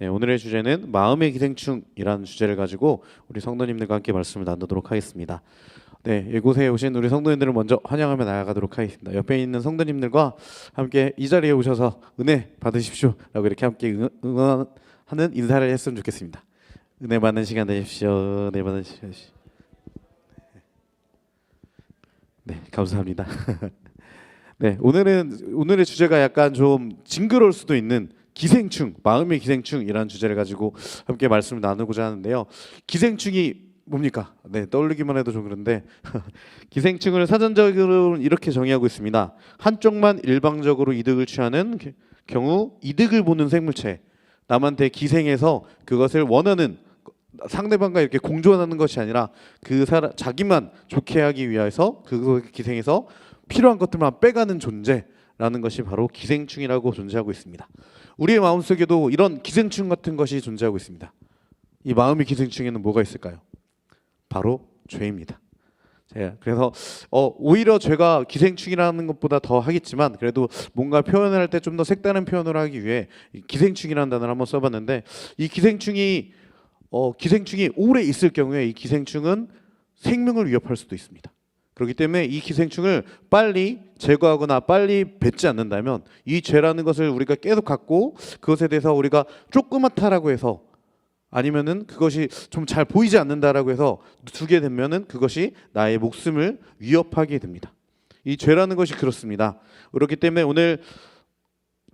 네, 오늘의 주제는 마음의 기생충이라는 주제를 가지고 우리 성도님들과 함께 말씀을 나누도록 하겠습니다. 네, 이곳에 오신 우리 성도님들을 먼저 환영하며 나아가도록 하겠습니다. 옆에 있는 성도님들과 함께 이 자리에 오셔서 은혜 받으십시오라고 이렇게 함께 응- 응원하는 인사를 했으면 좋겠습니다. 은혜 받는 시간 되십시오. 은혜 받는 시간. 네, 감사합니다. 네, 오늘은 오늘의 주제가 약간 좀 징그러울 수도 있는 기생충, 마음의 기생충이라는 주제를 가지고 함께 말씀을 나누고자 하는데요. 기생충이 뭡니까? 네, 떠올리기만 해도 좀 그런데 기생충을 사전적으로 이렇게 정의하고 있습니다. 한쪽만 일방적으로 이득을 취하는 게- 경우 이득을 보는 생물체, 남한테 기생해서 그것을 원하는 상대방과 이렇게 공존하는 것이 아니라 그 사람 자기만 좋게 하기 위해서 그거 기생해서 필요한 것들만 빼가는 존재라는 것이 바로 기생충이라고 존재하고 있습니다. 우리의 마음속에도 이런 기생충 같은 것이 존재하고 있습니다. 이 마음의 기생충에는 뭐가 있을까요? 바로 죄입니다. 제 그래서 어, 오히려 죄가 기생충이라는 것보다 더 하겠지만 그래도 뭔가 표현을 할 때 좀 더 색다른 표현을 하기 위해 이 기생충이라는 단어를 한번 써봤는데 이 기생충이 어, 기생충이 오래 있을 경우에 이 기생충은 생명을 위협할 수도 있습니다. 그렇기 때문에 이 기생충을 빨리 제거하거나 빨리 뱉지 않는다면 이 죄라는 것을 우리가 계속 갖고 그것에 대해서 우리가 조그맣다라고 해서 아니면은 그것이 좀 잘 보이지 않는다라고 해서 두게 되면은 그것이 나의 목숨을 위협하게 됩니다. 이 죄라는 것이 그렇습니다. 그렇기 때문에 오늘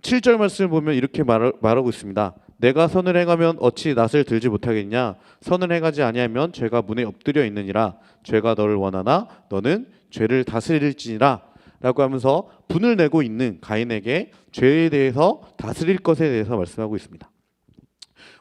7절 말씀을 보면 이렇게 말, 말하고 있습니다. 내가 선을 행하면 어찌 낯을 들지 못하겠냐? 선을 행하지 아니하면 죄가 문에 엎드려 있느니라. 죄가 너를 원하나 너는 죄를 다스릴지니라. 라고 하면서 분을 내고 있는 가인에게 죄에 대해서 다스릴 것에 대해서 말씀하고 있습니다.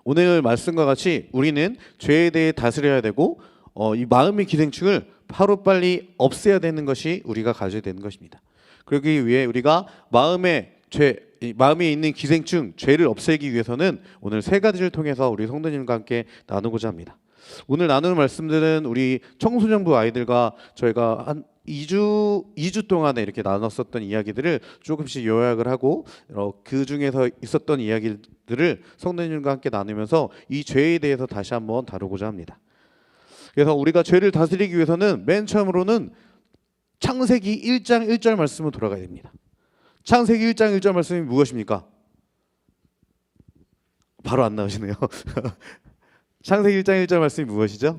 오늘 말씀과 같이 우리는 죄에 대해 다스려야 되고 어, 이 마음의 기생충을 하루 빨리 없애야 되는 것이 우리가 가져야 되는 것입니다. 그러기 위해 우리가 마음의 죄, 이 마음에 있는 기생충, 죄를 없애기 위해서는 오늘 세 가지를 통해서 우리 성도님과 함께 나누고자 합니다. 오늘 나누는 말씀들은 우리 청소년부 아이들과 저희가 한 2주 2주 동안에 이렇게 나눴었던 이야기들을 조금씩 요약을 하고 어, 그 중에서 있었던 이야기들을 성도님과 함께 나누면서 이 죄에 대해서 다시 한번 다루고자 합니다. 그래서 우리가 죄를 다스리기 위해서는 맨 처음으로는 창세기 1장 1절 말씀으로 돌아가야 됩니다. 창세기 1장 1절 말씀이 무엇입니까? 바로 안 나오시네요. 창세기 1장 1절 말씀이 무엇이죠?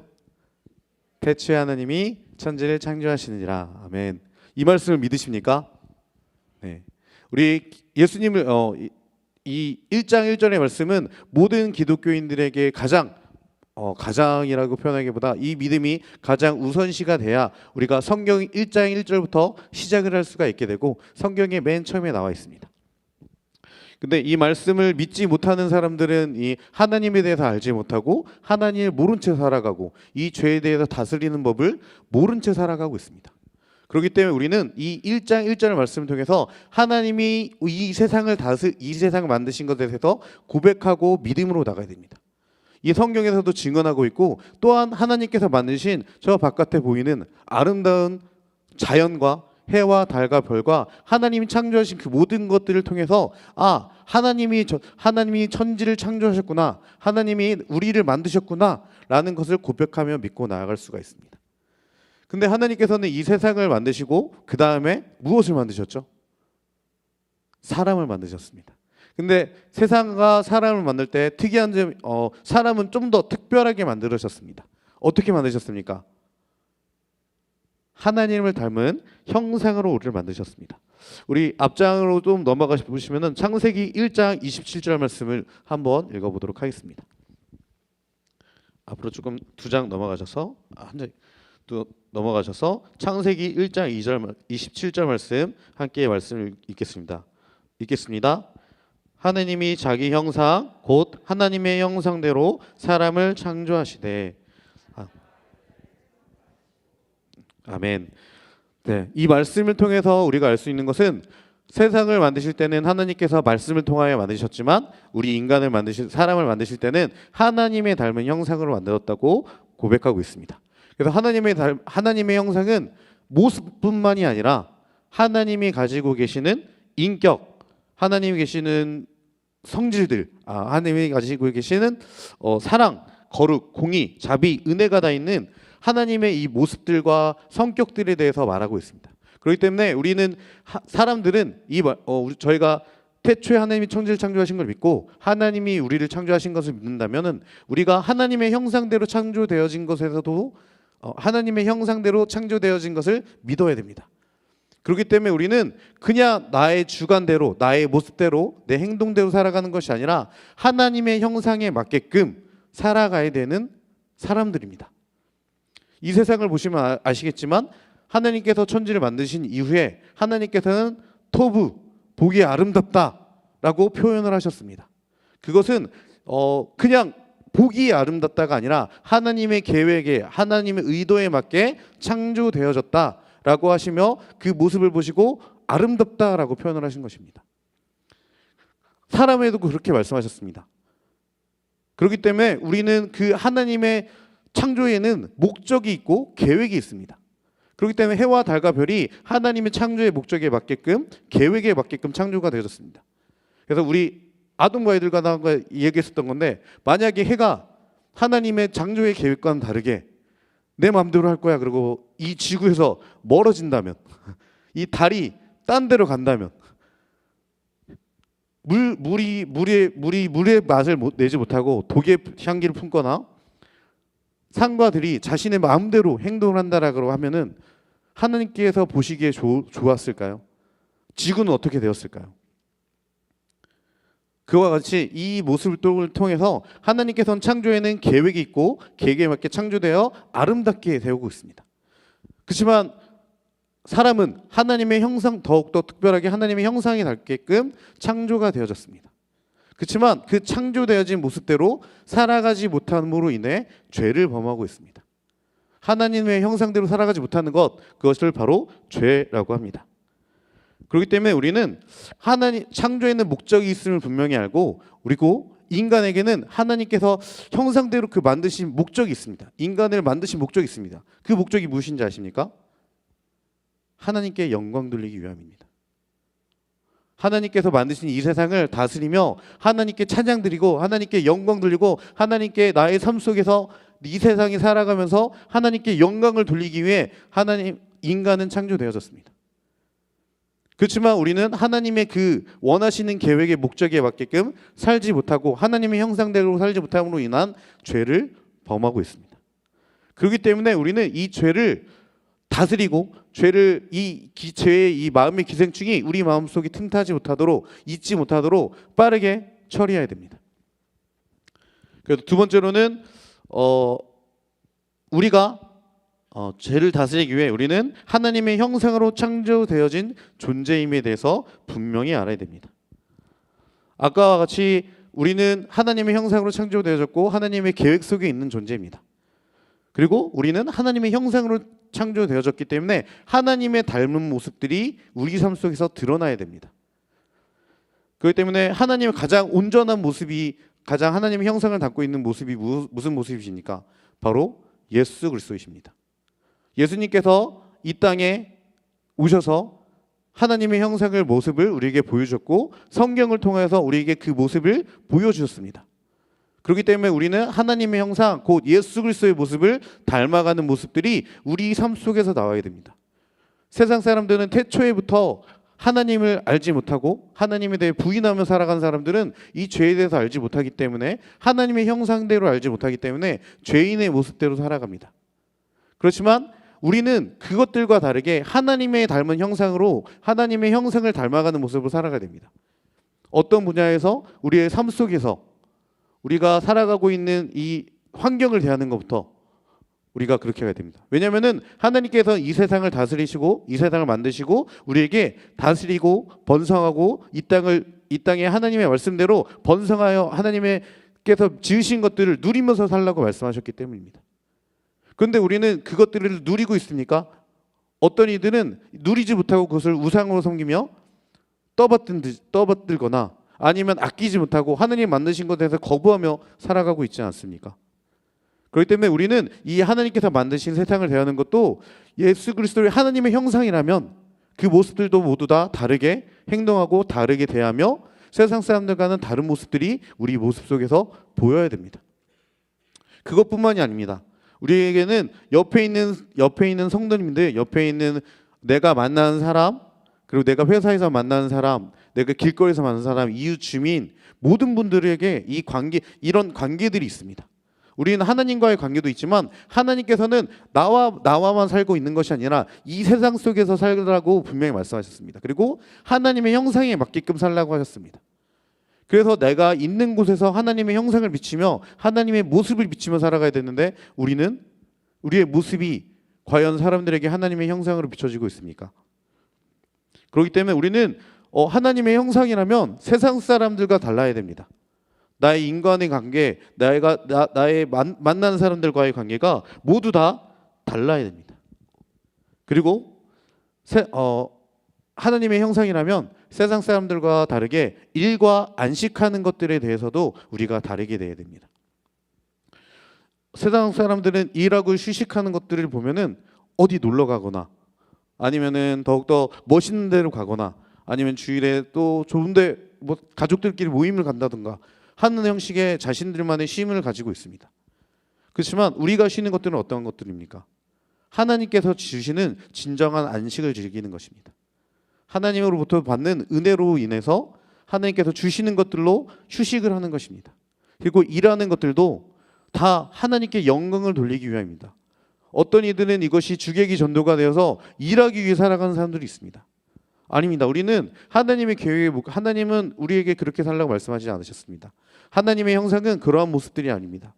태초에 하나님이 천지를 창조하시느니라. 아멘. 이 말씀을 믿으십니까? 네. 우리 예수님을 어, 이- 이 1장 1절의 말씀은 모든 기독교인들에게 가장 어, 가장이라고 표현하기보다 이 믿음이 가장 우선시가 돼야 우리가 성경 1장 1절부터 시작을 할 수가 있게 되고 성경의 맨 처음에 나와 있습니다. 근데 이 말씀을 믿지 못하는 사람들은 이 하나님에 대해서 알지 못하고 하나님을 모른 채 살아가고 이 죄에 대해서 다스리는 법을 모른 채 살아가고 있습니다. 그렇기 때문에 우리는 이 1장 1절의 말씀을 통해서 하나님이 이 세상을 다스 이 세상을 만드신 것에 대해서 고백하고 믿음으로 나가야 됩니다. 이 성경에서도 증언하고 있고 또한 하나님께서 만드신 저 바깥에 보이는 아름다운 자연과 해와 달과 별과 하나님이 창조하신 그 모든 것들을 통해서 아 하나님이 저, 하나님이 천지를 창조하셨구나 하나님이 우리를 만드셨구나라는 것을 고백하며 믿고 나아갈 수가 있습니다. 근데 하나님께서는 이 세상을 만드시고 그 다음에 무엇을 만드셨죠? 사람을 만드셨습니다. 근데 세상과 사람을 만들 때 특이한 점, 어, 사람은 좀 더 특별하게 만들으셨습니다. 어떻게 만드셨습니까? 하나님을 닮은 형상으로 우리를 만드셨습니다. 우리 앞장으로 좀 넘어가 보시면은 창세기 1장 27절 말씀을 한번 읽어보도록 하겠습니다. 앞으로 조금 두 장 넘어가셔서 아, 한 장, 또 넘어가셔서 창세기 1장 2절 말- 27절 말씀 함께 말씀을 읽겠습니다. 읽겠습니다. 하나님이 자기 형상 곧 하나님의 형상대로 사람을 창조하시되 아. 아멘. 네, 이 말씀을 통해서 우리가 알 수 있는 것은 세상을 만드실 때는 하나님께서 말씀을 통하여 만드셨지만 우리 인간을 만드실 사람을 만드실 때는 하나님의 닮은 형상으로 만들었다고 고백하고 있습니다. 그래서 하나님의 닮, 하나님의 형상은 모습뿐만이 아니라 하나님이 가지고 계시는 인격, 하나님이 계시는 성질들, 아, 하나님이 가지고 계시는 어, 사랑, 거룩, 공의, 자비, 은혜가 다 있는 하나님의 이 모습들과 성격들에 대해서 말하고 있습니다. 그렇기 때문에 우리는 하, 사람들은 이 말- 어, 저희가 태초에 하나님이 천지를 창조하신 걸 믿고 하나님이 우리를 창조하신 것을 믿는다면은 우리가 하나님의 형상대로 창조되어진 것에서도 어, 하나님의 형상대로 창조되어진 것을 믿어야 됩니다. 그렇기 때문에 우리는 그냥 나의 주관대로 나의 모습대로 내 행동대로 살아가는 것이 아니라 하나님의 형상에 맞게끔 살아가야 되는 사람들입니다. 이 세상을 보시면 아- 아시겠지만 하나님께서 천지를 만드신 이후에 하나님께서는 토부 보기 아름답다라고 표현을 하셨습니다. 그것은 어 그냥 보기 아름답다가 아니라 하나님의 계획에 하나님의 의도에 맞게 창조되어졌다 라고 하시며 그 모습을 보시고 아름답다라고 표현을 하신 것입니다. 사람에도 그렇게 말씀하셨습니다. 그렇기 때문에 우리는 그 하나님의 창조에는 목적이 있고 계획이 있습니다. 그렇기 때문에 해와 달과 별이 하나님의 창조의 목적에 맞게끔 계획에 맞게끔 창조가 되어졌습니다. 그래서 우리 아동과 아이들과 나가 얘기했었던 건데 만약에 해가 하나님의 창조의 계획과는 다르게 내 마음대로 할 거야 그리고 이 지구에서 멀어진다면 이 달이 딴 데로 간다면 물 물이 물의 물이 물의 맛을 못, 내지 못하고 독의 향기를 품거나 산과 들이 자신의 마음대로 행동을 한다라고 하면은 하나님께서 보시기에 좋, 좋았을까요? 지구는 어떻게 되었을까요? 그와 같이 이 모습을 통해서 하나님께서는 창조에는 계획이 있고 계획에 맞게 창조되어 아름답게 되고 있습니다. 그렇지만 사람은 하나님의 형상 더욱더 특별하게 하나님의 형상이 닮게끔 창조가 되어졌습니다. 그렇지만 그 창조되어진 모습대로 살아가지 못함으로 인해 죄를 범하고 있습니다. 하나님의 형상대로 살아가지 못하는 것 그것을 바로 죄라고 합니다. 그렇기 때문에 우리는 하나님 창조에는 목적이 있음을 분명히 알고 그리고 인간에게는 하나님께서 형상대로 그 만드신 목적이 있습니다. 인간을 만드신 목적이 있습니다. 그 목적이 무엇인지 아십니까? 하나님께 영광 돌리기 위함입니다. 하나님께서 만드신 이 세상을 다스리며 하나님께 찬양 드리고 하나님께 영광 돌리고 하나님께 나의 삶 속에서 이 세상이 살아가면서 하나님께 영광을 돌리기 위해 하나님 인간은 창조되어졌습니다. 그렇지만 우리는 하나님의 그 원하시는 계획의 목적에 맞게끔 살지 못하고 하나님의 형상대로 살지 못함으로 인한 죄를 범하고 있습니다. 그렇기 때문에 우리는 이 죄를 다스리고 죄를 이 기, 죄의 이 마음의 기생충이 우리 마음속에 틈타지 못하도록 잊지 못하도록 빠르게 처리해야 됩니다. 그래서 두 번째로는 어 우리가 어, 죄를 다스리기 위해 우리는 하나님의 형상으로 창조되어진 존재임에 대해서 분명히 알아야 됩니다. 아까와 같이 우리는 하나님의 형상으로 창조되어졌고 하나님의 계획 속에 있는 존재입니다. 그리고 우리는 하나님의 형상으로 창조되어졌기 때문에 하나님의 닮은 모습들이 우리 삶 속에서 드러나야 됩니다. 그렇기 때문에 하나님의 가장 온전한 모습이 가장 하나님의 형상을 담고 있는 모습이 무, 무슨 모습이십니까? 바로 예수 그리스도이십니다. 예수님께서 이 땅에 오셔서 하나님의 형상을 모습을 우리에게 보여줬고 성경을 통해서 우리에게 그 모습을 보여주셨습니다. 그렇기 때문에 우리는 하나님의 형상 곧 예수 그리스도의 모습을 닮아가는 모습들이 우리 삶 속에서 나와야 됩니다. 세상 사람들은 태초에부터 하나님을 알지 못하고 하나님에 대해 부인하며 살아가는 사람들은 이 죄에 대해서 알지 못하기 때문에 하나님의 형상대로 알지 못하기 때문에 죄인의 모습대로 살아갑니다. 그렇지만 우리는 그것들과 다르게 하나님의 닮은 형상으로 하나님의 형상을 닮아가는 모습으로 살아가야 됩니다. 어떤 분야에서 우리의 삶 속에서 우리가 살아가고 있는 이 환경을 대하는 것부터 우리가 그렇게 해야 됩니다. 왜냐하면은 하나님께서 이 세상을 다스리시고 이 세상을 만드시고 우리에게 다스리고 번성하고 이 땅을 이 땅에 하나님의 말씀대로 번성하여 하나님께서 지으신 것들을 누리면서 살라고 말씀하셨기 때문입니다. 그런데 우리는 그것들을 누리고 있습니까? 어떤 이들은 누리지 못하고 그것을 우상으로 섬기며 떠받든 떠받들거나 아니면 아끼지 못하고 하나님 만드신 것에 대해서 거부하며 살아가고 있지 않습니까? 그렇기 때문에 우리는 이 하나님께서 만드신 세상을 대하는 것도 예수 그리스도의 하나님의 형상이라면 그 모습들도 모두 다 다르게 행동하고 다르게 대하며 세상 사람들과는 다른 모습들이 우리 모습 속에서 보여야 됩니다. 그것뿐만이 아닙니다. 우리에게는 옆에 있는 옆에 있는 성도님들, 옆에 있는 내가 만나는 사람, 그리고 내가 회사에서 만나는 사람, 내가 길거리에서 만나는 사람, 이웃 주민 모든 분들에게 이 관계 이런 관계들이 있습니다. 우리는 하나님과의 관계도 있지만 하나님께서는 나와 나와만 살고 있는 것이 아니라 이 세상 속에서 살라고 분명히 말씀하셨습니다. 그리고 하나님의 형상에 맞게끔 살라고 하셨습니다. 그래서 내가 있는 곳에서 하나님의 형상을 비치며 하나님의 모습을 비치며 살아가야 되는데 우리는 우리의 모습이 과연 사람들에게 하나님의 형상으로 비춰지고 있습니까? 그렇기 때문에 우리는 어, 하나님의 형상이라면 세상 사람들과 달라야 됩니다. 나의 인간의 관계, 나가 나, 나의 만, 만나는 사람들과의 관계가 모두 다 달라야 됩니다. 그리고 세, 어, 하나님의 형상이라면 세상 사람들과 다르게 일과 안식하는 것들에 대해서도 우리가 다르게 돼야 됩니다. 세상 사람들은 일하고 휴식하는 것들을 보면은 어디 놀러 가거나 아니면은 더욱더 멋있는 데로 가거나 아니면 주일에 또 좋은데 뭐 가족들끼리 모임을 간다든가 하는 형식의 자신들만의 쉼을 가지고 있습니다. 그렇지만 우리가 쉬는 것들은 어떤 것들입니까? 하나님께서 주시는 진정한 안식을 즐기는 것입니다. 하나님으로부터 받는 은혜로 인해서 하나님께서 주시는 것들로 휴식을 하는 것입니다. 그리고 일하는 것들도 다 하나님께 영광을 돌리기 위함입니다. 어떤 이들은 이것이 주객이 전도가 되어서 일하기 위해 살아가는 사람들이 있습니다. 아닙니다. 우리는 하나님의 계획에 목- 하나님은 우리에게 그렇게 살라고 말씀하지 않으셨습니다. 하나님의 형상은 그러한 모습들이 아닙니다.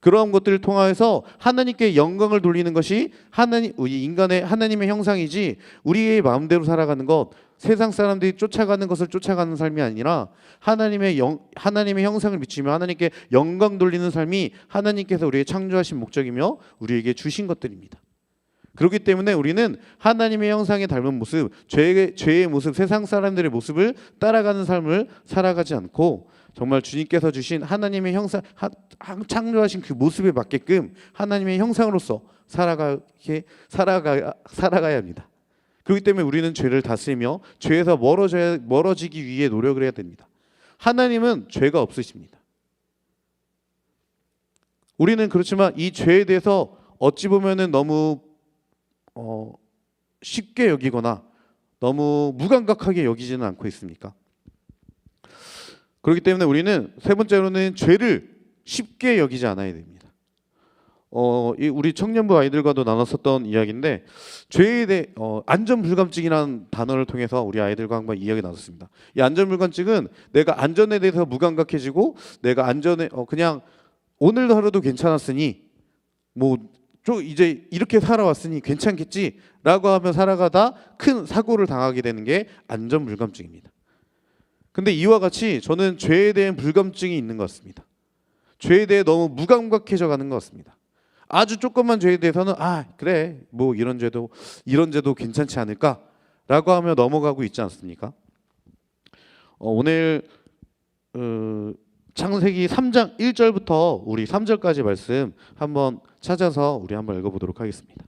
그러한 것들을 통하여서 하나님께 영광을 돌리는 것이 하나님 우리 인간의 하나님의 형상이지 우리의 마음대로 살아가는 것 세상 사람들이 쫓아가는 것을 쫓아가는 삶이 아니라 하나님의 영 하나님의 형상을 비추며 하나님께 영광 돌리는 삶이 하나님께서 우리의 창조하신 목적이며 우리에게 주신 것들입니다. 그렇기 때문에 우리는 하나님의 형상에 닮은 모습, 죄의 죄의 모습, 세상 사람들의 모습을 따라가는 삶을 살아가지 않고 정말 주님께서 주신 하나님의 형상, 창조하신 그 모습에 맞게끔 하나님의 형상으로서 살아가게 살아가 살아가야 합니다. 그렇기 때문에 우리는 죄를 다스리며 죄에서 멀어져야 멀어지기 위해 노력을 해야 됩니다. 하나님은 죄가 없으십니다. 우리는 그렇지만 이 죄에 대해서 어찌 보면은 너무 어, 쉽게 여기거나 너무 무감각하게 여기지는 않고 있습니까? 그렇기 때문에 우리는 세 번째로는 죄를 쉽게 여기지 않아야 됩니다. 어, 이 우리 청년부 아이들과도 나눴었던 이야기인데 죄에 대해 어, 안전불감증이라는 단어를 통해서 우리 아이들과 한번 이야기 나눴습니다. 이 안전불감증은 내가 안전에 대해서 무감각해지고 내가 안전에 어, 그냥 오늘 하루도 괜찮았으니 뭐좀 이제 이렇게 살아왔으니 괜찮겠지라고 하며 살아가다 큰 사고를 당하게 되는 게 안전불감증입니다. 근데 이와 같이 저는 죄에 대한 불감증이 있는 것 같습니다. 죄에 대해 너무 무감각해져 가는 것 같습니다. 아주 조금만 죄에 대해서는 아 그래 뭐 이런 죄도 이런 죄도 괜찮지 않을까라고 하며 넘어가고 있지 않습니까? 어, 오늘 어, 창세기 3장 1절부터 우리 3절까지 말씀 한번 찾아서 우리 한번 읽어보도록 하겠습니다.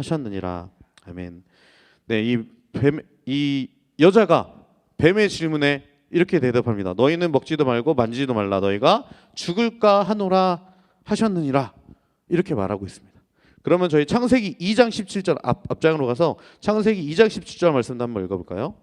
하셨느니라 아멘. 네, 이 뱀, 이 여자가 뱀의 질문에 이렇게 대답합니다. 너희는 먹지도 말고 만지지도 말라. 너희가 죽을까 하노라 하셨느니라. 이렇게 말하고 있습니다. 그러면 저희 창세기 2장 17절 앞, 앞장으로 가서 창세기 2장 17절 말씀도 한번 읽어볼까요?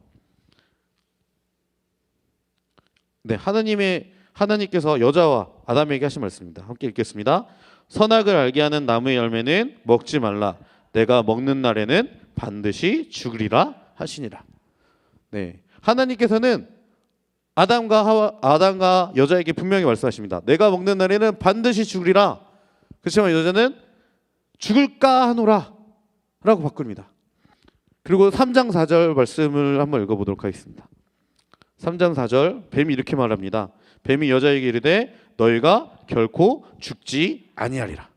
네, 하나님의 하나님께서 여자와 아담에게 하신 말씀입니다. 함께 읽겠습니다. 선악을 알게 하는 나무의 열매는 먹지 말라. 내가 먹는 날에는 반드시 죽으리라 하시니라. 네, 하나님께서는 아담과 하와, 아담과 여자에게 분명히 말씀하십니다. 내가 먹는 날에는 반드시 죽으리라. 그렇지만 여자는 죽을까 하노라 라고 바꿉니다. 그리고 3장 4절 말씀을 한번 읽어보도록 하겠습니다. 3장 4절 뱀이 이렇게 말합니다. 뱀이 여자에게 이르되 너희가 결코 죽지 아니하리라.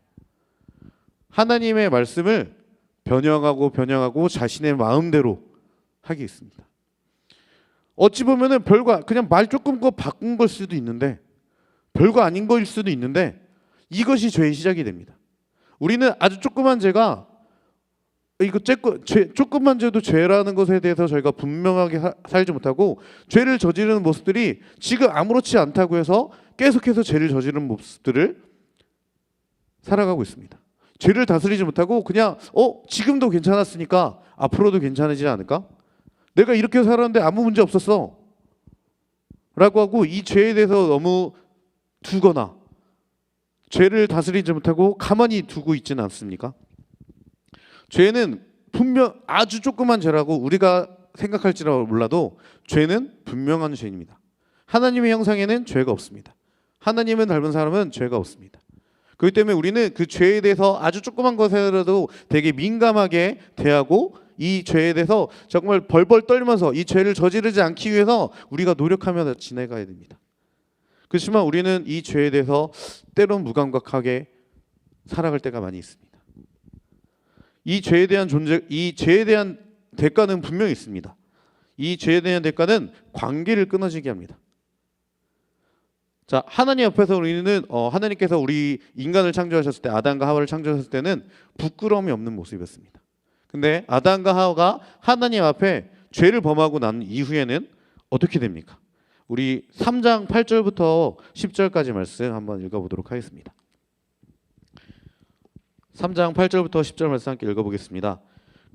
하나님의 말씀을 변형하고 변형하고 자신의 마음대로 하게 있습니다. 어찌 보면은 별거 그냥 말 조금 거 바꾼 걸 수도 있는데 별거 아닌 거일 수도 있는데 이것이 죄의 시작이 됩니다. 우리는 아주 조그만 죄가 이거 쬐 죄, 조금만 죄도 죄라는 것에 대해서 저희가 분명하게 하- 살지 못하고 죄를 저지르는 모습들이 지금 아무렇지 않다고 해서 계속해서 죄를 저지르는 모습들을 살아가고 있습니다. 죄를 다스리지 못하고 그냥 어 지금도 괜찮았으니까 앞으로도 괜찮아지지 않을까? 내가 이렇게 살았는데 아무 문제 없었어. 라고 하고 이 죄에 대해서 너무 두거나 죄를 다스리지 못하고 가만히 두고 있지는 않습니까? 죄는 분명 아주 조그만 죄라고 우리가 생각할지라 몰라도 죄는 분명한 죄입니다. 하나님의 형상에는 죄가 없습니다. 하나님을 닮은 사람은 죄가 없습니다. 그렇기 때문에 우리는 그 죄에 대해서 아주 조그만 것에라도 되게 민감하게 대하고 이 죄에 대해서 정말 벌벌 떨면서 이 죄를 저지르지 않기 위해서 우리가 노력하며 지내가야 됩니다. 그렇지만 우리는 이 죄에 대해서 때론 무감각하게 살아갈 때가 많이 있습니다. 이 죄에 대한 존재, 이 죄에 대한 대가는 분명히 있습니다. 이 죄에 대한 대가는 관계를 끊어지게 합니다. 자, 하나님 앞에서 우리는 어, 하나님께서 우리 인간을 창조하셨을 때 아담과 하와를 창조하셨을 때는 부끄러움이 없는 모습이었습니다. 근데 아담과 하와가 하나님 앞에 죄를 범하고 난 이후에는 어떻게 됩니까? 우리 3장 8절부터 10절까지 말씀 한번 읽어보도록 하겠습니다. 3장 8절부터 10절 말씀 함께 읽어보겠습니다.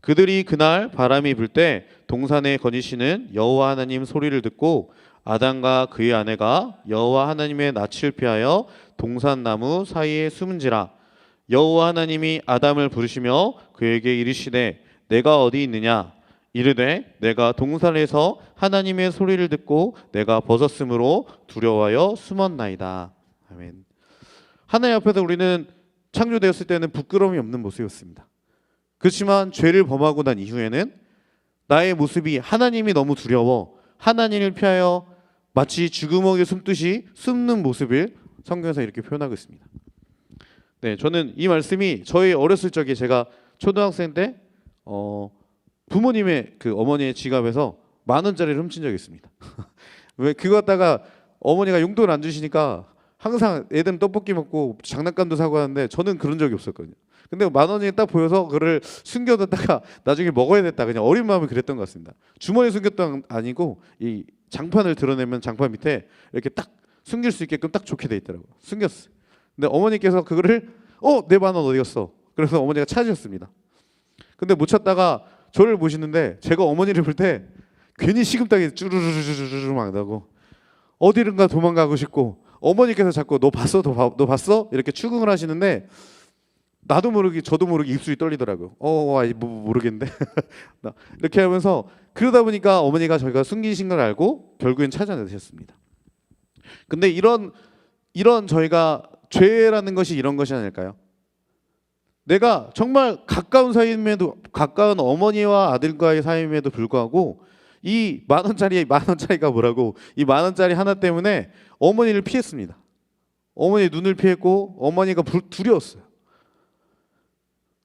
그들이 그날 바람이 불 때 동산에 거니시는 여호와 하나님 소리를 듣고 아담과 그의 아내가 여호와 하나님의 낯을 피하여 동산 나무 사이에 숨은지라 여호와 하나님이 아담을 부르시며 그에게 이르시되 내가 어디 있느냐 이르되 내가 동산에서 하나님의 소리를 듣고 내가 벗었으므로 두려워하여 숨었나이다. 아멘. 하나님 앞에서 우리는 창조되었을 때는 부끄러움이 없는 모습이었습니다. 그렇지만 죄를 범하고 난 이후에는 나의 모습이 하나님이 너무 두려워 하나님을 피하여 마치 죽음옥에 숨듯이 숨는 모습을 성경에서 이렇게 표현하고 있습니다. 네, 저는 이 말씀이 저희 어렸을 적에 제가 초등학생 때 어, 부모님의 그 어머니의 지갑에서 만 원짜리를 훔친 적이 있습니다. 왜 그거 갖다가 어머니가 용돈을 안 주시니까 항상 애들은 떡볶이 먹고 장난감도 사고 하는데 저는 그런 적이 없었거든요. 근데 만 원이 딱 보여서 그를 숨겨뒀다가 나중에 먹어야 됐다 그냥 어린 마음에 그랬던 것 같습니다. 주머니 숨겼던 건 아니고 이 장판을 드러내면 장판 밑에 이렇게 딱 숨길 수 있게끔 딱 좋게 돼 있더라고요. 숨겼어요. 근데 어머니께서 그거를 어 내 만 원 어디 갔어? 그래서 어머니가 찾으셨습니다. 근데 못 찾다가 저를 보시는데 제가 어머니를 볼 때 괜히 식은땀이 쭈르르르르르 막 나고 어디든가 도망가고 싶고 어머니께서 자꾸 너 봤어? 너, 봐- 너 봤어? 이렇게 추궁을 하시는데 나도 모르게 저도 모르게 입술이 떨리더라고요. 어, 아이, 뭐 모르겠는데 나- 이렇게 하면서 그러다 보니까 어머니가 저희가 숨기신 걸 알고 결국엔 찾아내셨습니다. 근데 이런 이런 저희가 죄라는 것이 이런 것이 아닐까요? 내가 정말 가까운 사이임에도 가까운 어머니와 아들과의 사이임에도 불구하고 이 만 원짜리 만 원짜리가 뭐라고 이 만 원짜리 하나 때문에 어머니를 피했습니다. 어머니 눈을 피했고 어머니가 불- 두려웠어요.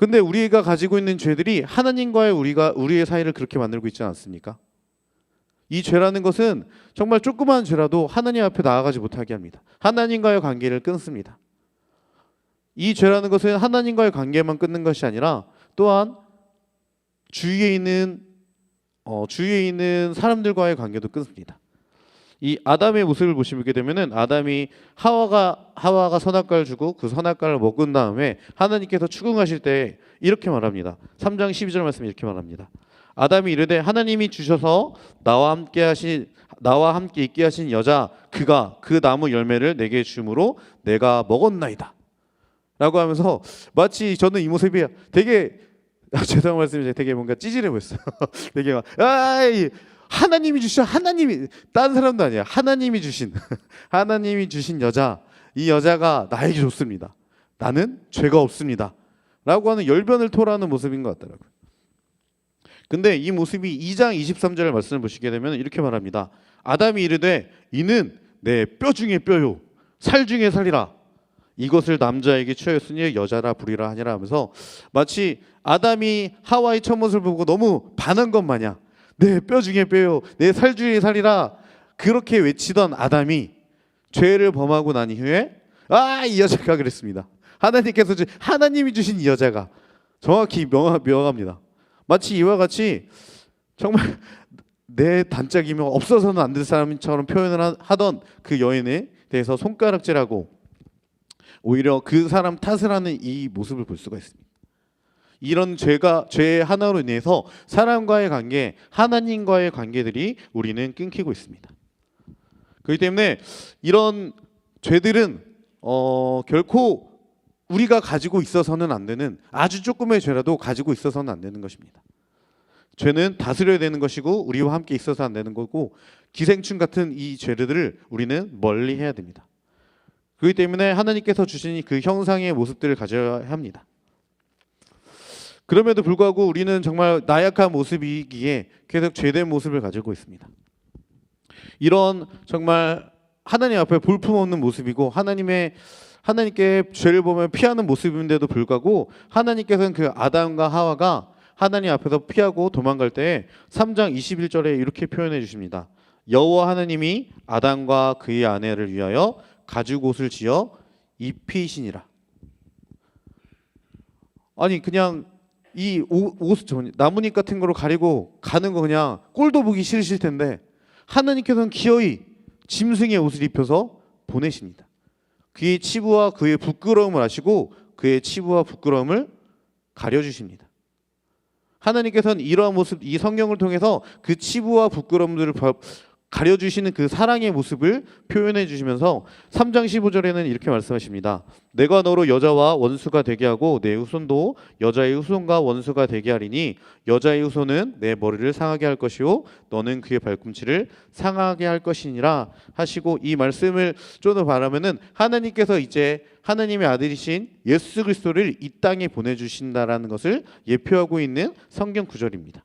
근데 우리가 가지고 있는 죄들이 하나님과의 우리가 우리의 사이를 그렇게 만들고 있지 않습니까? 이 죄라는 것은 정말 조그마한 죄라도 하나님 앞에 나아가지 못하게 합니다. 하나님과의 관계를 끊습니다. 이 죄라는 것은 하나님과의 관계만 끊는 것이 아니라 또한 주위에 있는 어, 주위에 있는 사람들과의 관계도 끊습니다. 이 아담의 모습을 보시게 되면은 아담이 하와가 하와가 선악과를 주고 그 선악과를 먹은 다음에 하나님께서 추궁하실 때 이렇게 말합니다. 3장 12절 말씀 이렇게 말합니다. 아담이 이르되 하나님이 주셔서 나와 함께 하신 나와 함께 있게 하신 여자 그가 그 나무 열매를 내게 주므로 내가 먹었나이다. 라고 하면서 마치 저는 이 모습이 되게 아, 죄송한 말씀이 되게 뭔가 찌질해 보였어요. 되게 막 아이 하나님이 주신 하나님이 다른 사람도 아니야. 하나님이 주신 하나님이 주신 여자 이 여자가 나에게 좋습니다. 나는 죄가 없습니다. 라고 하는 열변을 토로하는 모습인 것 같더라고요. 근데 이 모습이 2장 23절 말씀을 보시게 되면 이렇게 말합니다. 아담이 이르되 이는 내 뼈 중에 뼈요 살 중에 살이라 이것을 남자에게 취하였으니 여자라 부리라 하니라 하면서 마치 아담이 하와의 첫 모습을 보고 너무 반한 것 마냥 내 뼈 중에 뼈요 내 살 중에 살이라 그렇게 외치던 아담이 죄를 범하고 난 이후에 아 이 여자가 그랬습니다. 하나님께서 주, 하나님이 주신 이 여자가 정확히 명하, 명합니다. 마치 이와 같이 정말 내 단짝이면 없어서는 안 될 사람처럼 표현을 하- 하던 그 여인에 대해서 손가락질하고 오히려 그 사람 탓을 하는 이 모습을 볼 수가 있습니다. 이런 죄가 죄의 하나로 인해서 사람과의 관계, 하나님과의 관계들이 우리는 끊기고 있습니다. 그렇기 때문에 이런 죄들은 어, 결코 우리가 가지고 있어서는 안 되는 아주 조금의 죄라도 가지고 있어서는 안 되는 것입니다. 죄는 다스려야 되는 것이고 우리와 함께 있어서 안 되는 거고 기생충 같은 이 죄들을 우리는 멀리 해야 됩니다. 그렇기 때문에 하나님께서 주신 그 형상의 모습들을 가져야 합니다. 그럼에도 불구하고 우리는 정말 나약한 모습이기에 계속 죄된 모습을 가지고 있습니다. 이런 정말 하나님 앞에 볼품없는 모습이고 하나님의 하나님께 죄를 보면 피하는 모습인데도 불구하고 하나님께서는 그 아담과 하와가 하나님 앞에서 피하고 도망갈 때 3장 21절에 이렇게 표현해 주십니다. 여호와 하나님이 아담과 그의 아내를 위하여 가죽 옷을 지어 입히시니라. 아니 그냥 이 옷, 옷저 나뭇잎 같은 거로 가리고 가는 거 그냥 꼴도 보기 싫으실 텐데 하나님께서는 기어이 짐승의 옷을 입혀서 보내십니다. 그의 치부와 그의 부끄러움을 아시고 그의 치부와 부끄러움을 가려주십니다. 하나님께서는 이러한 모습, 이 성경을 통해서 그 치부와 부끄러움들을 바- 가려주시는 그 사랑의 모습을 표현해 주시면서 3장 15절에는 이렇게 말씀하십니다. 내가 너로 여자와 원수가 되게 하고 내 후손도 여자의 후손과 원수가 되게 하리니 여자의 후손은 내 머리를 상하게 할 것이요 너는 그의 발꿈치를 상하게 할 것이니라 하시고 이 말씀을 좀더 바라면은 하나님께서 이제 하나님의 아들이신 예수 그리스도를 이 땅에 보내 주신다라는 것을 예표하고 있는 성경 구절입니다.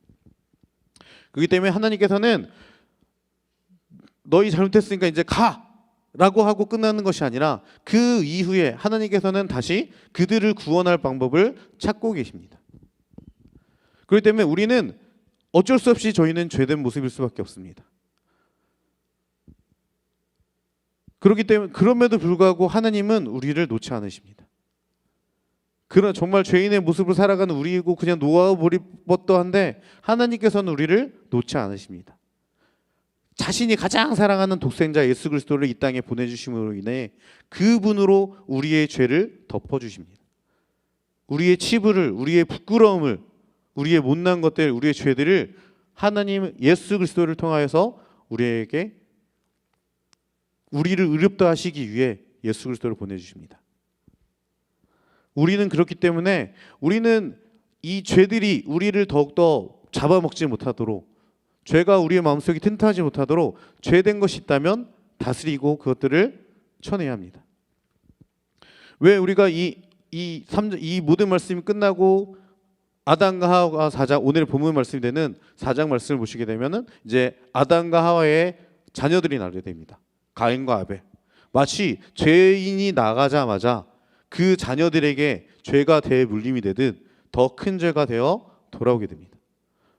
그렇기 때문에 하나님께서는 너희 잘못했으니까 이제 가 라고 하고 끝나는 것이 아니라 그 이후에 하나님께서는 다시 그들을 구원할 방법을 찾고 계십니다. 그렇기 때문에 우리는 어쩔 수 없이 저희는 죄된 모습일 수밖에 없습니다. 그렇기 때문에 그럼에도 불구하고 하나님은 우리를 놓지 않으십니다. 그런 정말 죄인의 모습을 살아가는 우리고 그냥 놓아버릴 법도 한데 하나님께서는 우리를 놓지 않으십니다. 자신이 가장 사랑하는 독생자 예수 그리스도를 이 땅에 보내주심으로 인해 그분으로 우리의 죄를 덮어주십니다. 우리의 치부를, 우리의 부끄러움을, 우리의 못난 것들, 우리의 죄들을 하나님 예수 그리스도를 통하여서 우리에게 우리를 의롭다 하시기 위해 예수 그리스도를 보내주십니다. 우리는 그렇기 때문에 우리는 이 죄들이 우리를 더욱더 잡아먹지 못하도록 죄가 우리의 마음속에 튼튼하지 못하도록 죄된 것이 있다면 다스리고 그것들을 쳐내야 합니다. 왜 우리가 이 이 이 모든 말씀이 끝나고 아담과 하와가 사장 오늘 본문 말씀이 되는 사장 말씀을 보시게 되면은 이제 아담과 하와의 자녀들이 나게 됩니다. 가인과 아벨. 마치 죄인이 나가자마자 그 자녀들에게 죄가 대 물림이 되듯 더 큰 죄가 되어 돌아오게 됩니다.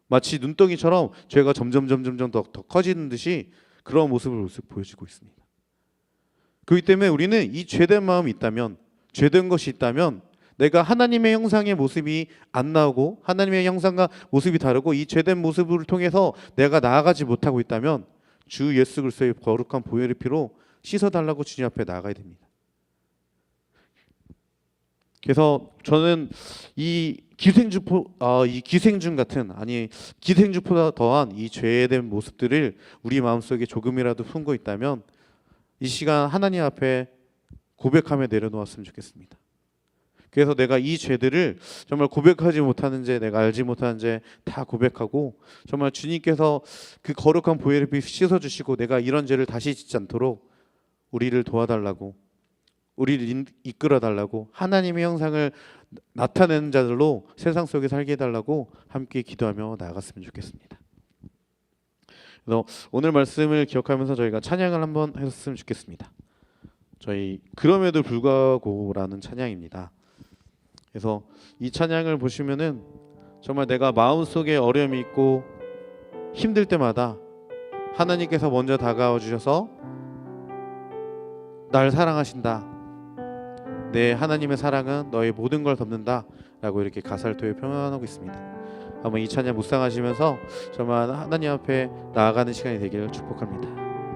마치 눈덩이처럼 죄가 점점 점점점 더, 더 커지는 듯이 그런 모습을 모습 보여주고 있습니다. 그렇기 때문에 우리는 이 죄된 마음이 있다면 죄된 것이 있다면 내가 하나님의 형상의 모습이 안 나오고 하나님의 형상과 모습이 다르고 이 죄된 모습을 통해서 내가 나아가지 못하고 있다면 주 예수 그리스도의 거룩한 보혈의 피로 씻어 달라고 주님 앞에 나아가야 됩니다. 그래서 저는 이 기생주포 아, 이 기생충 같은 아니 기생주보다 더한 이 죄된 모습들을 우리 마음속에 조금이라도 품고 있다면 이 시간 하나님 앞에 고백하며 내려놓았으면 좋겠습니다. 그래서 내가 이 죄들을 정말 고백하지 못하는 죄, 내가 알지 못하는 죄 다 고백하고 정말 주님께서 그 거룩한 보혈을 씻어 주시고 내가 이런 죄를 다시 짓지 않도록 우리를 도와달라고 우리를 인- 이끌어 달라고 하나님의 형상을 나타내는 자들로 세상 속에 살게 해달라고 함께 기도하며 나아갔으면 좋겠습니다. 그래서 오늘 말씀을 기억하면서 저희가 찬양을 한번 했으면 좋겠습니다. 저희 그럼에도 불구하고라는 찬양입니다. 그래서 이 찬양을 보시면은 정말 내가 마음 속에 어려움이 있고 힘들 때마다 하나님께서 먼저 다가와 주셔서 날 사랑하신다. 내 하나님의 사랑은 너의 모든 걸 덮는다라고 이렇게 가사를 통해 표현하고 있습니다. 한번 이 찬양 묵상하시면서 정말 하나님 앞에 나아가는 시간이 되기를 축복합니다.